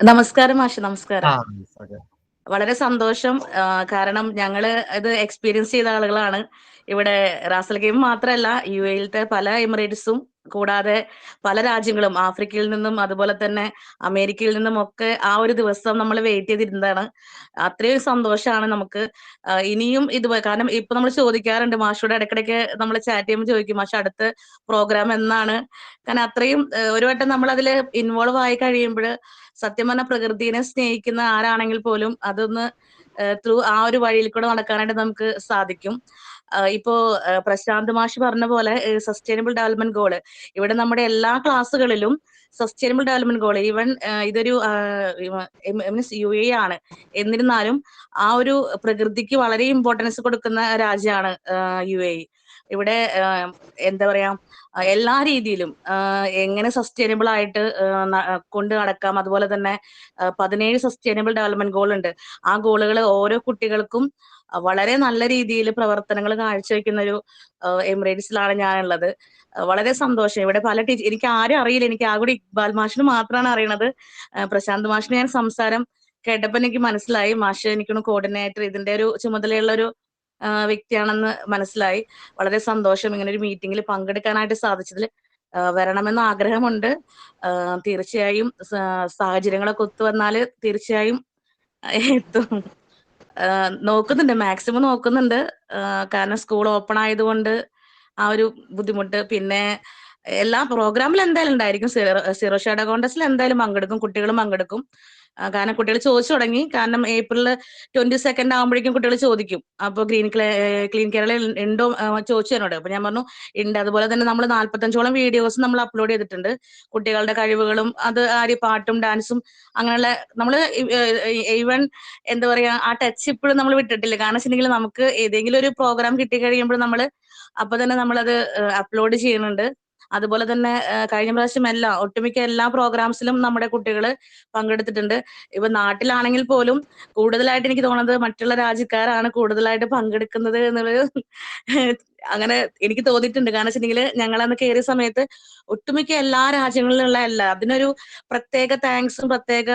നമസ്കാരം ആശ നമസ്കാരം. വളരെ സന്തോഷം. കാരണം ഞങ്ങൾ ഇത് എക്സ്പീരിയൻസ് ചെയ്ത ആളുകളാണ്. ഇവിടെ റാസൽ ഗെയിം മാത്രല്ല യുഎഇലത്തെ പല എമിറേറ്റ്സും കൂടാതെ പല രാജ്യങ്ങളും ആഫ്രിക്കയിൽ നിന്നും അതുപോലെ തന്നെ അമേരിക്കയിൽ നിന്നും ഒക്കെ ആ ഒരു ദിവസം നമ്മൾ വെയിറ്റ് ചെയ്തിരുന്നതാണ്. അത്രയും സന്തോഷമാണ് നമുക്ക്. ഇനിയും ഇത് കാരണം ഇപ്പൊ നമ്മൾ ചോദിക്കാറുണ്ട് മാഷോട് ഇടയ്ക്കിടയ്ക്ക് നമ്മൾ ചാറ്റ് ചെയ്യുമ്പോൾ ചോദിക്കും മാഷ അടുത്ത പ്രോഗ്രാം എന്നാണ്? കാരണം അത്രയും ഒരു വട്ടം നമ്മൾ അതിൽ ഇൻവോൾവ് ആയി കഴിയുമ്പോൾ സത്യം പറഞ്ഞ പ്രകൃതിയെ സ്നേഹിക്കുന്ന ആരാണെങ്കിൽ പോലും അതൊന്ന് ത്രൂ ആ ഒരു വഴിയിൽ കൂടെ നടക്കാനായിട്ട് നമുക്ക് സാധിക്കും. ഇപ്പോ പ്രശാന്ത് മാഷ് പറഞ്ഞ പോലെ സസ്റ്റൈനബിൾ ഡെവലപ്മെന്റ് ഗോൾ ഇവിടെ നമ്മുടെ എല്ലാ ക്ലാസ്സുകളിലും സസ്റ്റൈനബിൾ ഡെവലപ്മെന്റ് ഗോൾ ഈവൻ ഇതൊരു മീൻസ് യു എ ആണ്. എന്നിരുന്നാലും ആ ഒരു പ്രകൃതിക്ക് വളരെ ഇമ്പോർട്ടൻസ് കൊടുക്കുന്ന രാജ്യമാണ് യു എ. ഇവിടെ എന്താ പറയാ എല്ലാ രീതിയിലും എങ്ങനെ സസ്റ്റൈനബിൾ ആയിട്ട് കൊണ്ട് നടക്കാം അതുപോലെ തന്നെ പതിനേഴ് സസ്റ്റൈനബിൾ ഡെവലപ്മെന്റ് ഗോൾ ഉണ്ട്. ആ ഗോളുകൾ ഓരോ കുട്ടികൾക്കും വളരെ നല്ല രീതിയിൽ പ്രവർത്തനങ്ങൾ കാഴ്ചവെക്കുന്ന ഒരു എമിറേറ്റ്സിലാണ് ഞാനുള്ളത്. വളരെ സന്തോഷം ഇവിടെ പല ടീച്ചർ എനിക്ക് ആരും അറിയില്ല എനിക്ക് ആകെ ഇക്ബാൽ മാഷിന് മാത്രമാണ് അറിയണത്. പ്രശാന്ത് മാഷിന് ഞാൻ സംസാരം കേട്ടപ്പോ എനിക്ക് മനസ്സിലായി മാഷ് എനിക്കൊന്ന് കോർഡിനേറ്റർ ഇതിന്റെ ഒരു ചുമതലയുള്ള ഒരു വ്യക്തിയാണെന്ന് മനസ്സിലായി. വളരെ സന്തോഷം ഇങ്ങനെ ഒരു മീറ്റിംഗിൽ പങ്കെടുക്കാനായിട്ട് സാധിച്ചതിൽ. വരണമെന്ന ആഗ്രഹമുണ്ട്. തീർച്ചയായും സാഹചര്യങ്ങളൊക്കെ ഒത്തു വന്നാൽ തീർച്ചയായും എത്തും. നോക്കുന്നുണ്ട് മാക്സിമം നോക്കുന്നുണ്ട്. കാരണം സ്കൂൾ ഓപ്പൺ ആയതുകൊണ്ട് ആ ഒരു ബുദ്ധിമുട്ട് പിന്നെ എല്ലാ പ്രോഗ്രാമിലും എന്തായാലും ഉണ്ടായിരിക്കും സീറോ സീറോ ഷാഡോ കോണ്ടസ്റ്റിൽ എന്തായാലും പങ്കെടുക്കും കുട്ടികളും പങ്കെടുക്കും. കാരണം കുട്ടികൾ ചോദിച്ചു തുടങ്ങി കാരണം ഏപ്രിൽ ട്വന്റി സെക്കൻഡ് ആകുമ്പോഴേക്കും കുട്ടികൾ ചോദിക്കും. അപ്പൊ ഗ്രീൻ ക്ലീൻ കേരള ഉണ്ടോ ചോദിച്ചു എന്നോട് അപ്പൊ ഞാൻ പറഞ്ഞു ഉണ്ട് അതുപോലെ തന്നെ നമ്മൾ നാല്പത്തഞ്ചോളം വീഡിയോസ് നമ്മൾ അപ്ലോഡ് ചെയ്തിട്ടുണ്ട്. കുട്ടികളുടെ കഴിവുകളും അത് ആര് പാട്ടും ഡാൻസും അങ്ങനെയുള്ള നമ്മൾ ഈവൻ എന്താ പറയാ ആ ടച്ച് ഇപ്പോഴും നമ്മൾ വിട്ടിട്ടില്ല. കാരണം വെച്ചിട്ടുണ്ടെങ്കിൽ നമുക്ക് ഏതെങ്കിലും ഒരു പ്രോഗ്രാം കിട്ടി കഴിയുമ്പോൾ നമ്മൾ അപ്പൊ തന്നെ നമ്മളത് അപ്ലോഡ് ചെയ്യുന്നുണ്ട്. അതുപോലെ തന്നെ കഴിഞ്ഞ പ്രാവശ്യം എല്ലാ ഒട്ടുമിക്ക എല്ലാ പ്രോഗ്രാംസിലും നമ്മുടെ കുട്ടികൾ പങ്കെടുത്തിട്ടുണ്ട്. ഇപ്പൊ നാട്ടിലാണെങ്കിൽ പോലും കൂടുതലായിട്ട് എനിക്ക് തോന്നുന്നത് മറ്റുള്ള രാജ്യക്കാരാണ് കൂടുതലായിട്ട് പങ്കെടുക്കുന്നത് എന്നുള്ളത് അങ്ങനെ എനിക്ക് തോന്നിയിട്ടുണ്ട്. കാരണം വെച്ചിട്ടുണ്ടെങ്കിൽ ഞങ്ങൾ അന്ന് കയറിയ സമയത്ത് ഒട്ടുമിക്ക എല്ലാ രാജ്യങ്ങളിലുള്ള അല്ല അതിനൊരു പ്രത്യേക താങ്ക്സും പ്രത്യേക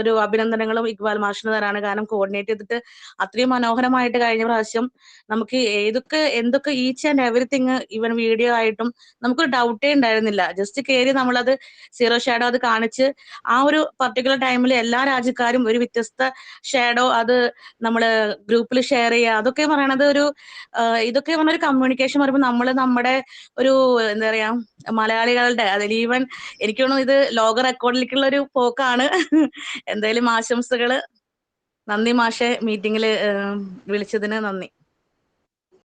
ഒരു അഭിനന്ദനങ്ങളും ഇക്ബാൽ മാഷിന് തരാണ്. കാരണം കോർഡിനേറ്റ് ചെയ്തിട്ട് അത്രയും മനോഹരമായിട്ട് കഴിഞ്ഞ പ്രാവശ്യം നമുക്ക് ഏതൊക്കെ എന്തൊക്കെ each and everything even video ആയിട്ടും നമുക്കൊരു ഡൗട്ടേ ഉണ്ടായിരുന്നില്ല. ജസ്റ്റ് കയറി നമ്മളത് സീറോ ഷാഡോ അത് കാണിച്ച് ആ ഒരു പർട്ടിക്കുലർ ടൈമിൽ എല്ലാ രാജ്യക്കാരും ഒരു വ്യത്യസ്ത ഷാഡോ അത് നമ്മൾ ഗ്രൂപ്പിൽ ഷെയർ ചെയ്യുക അതൊക്കെ പറയണത് ഒരു ഇതൊക്കെ പറഞ്ഞ ഒരു കമ്മ്യൂണിക്കേഷൻ പറയുമ്പോൾ നമ്മൾ നമ്മുടെ ഒരു എന്താ പറയാ മലയാളികളുടെ അതിൽ ഈവൻ എനിക്ക് തോന്നുന്നു ഇത് ലോക റെക്കോർഡിലേക്കുള്ള ഒരു പോക്കാണ്. എന്തായാലും ആശംസകൾ. നന്ദി മാഷെ മീറ്റിംഗിൽ വിളിച്ചതിന് നന്ദി.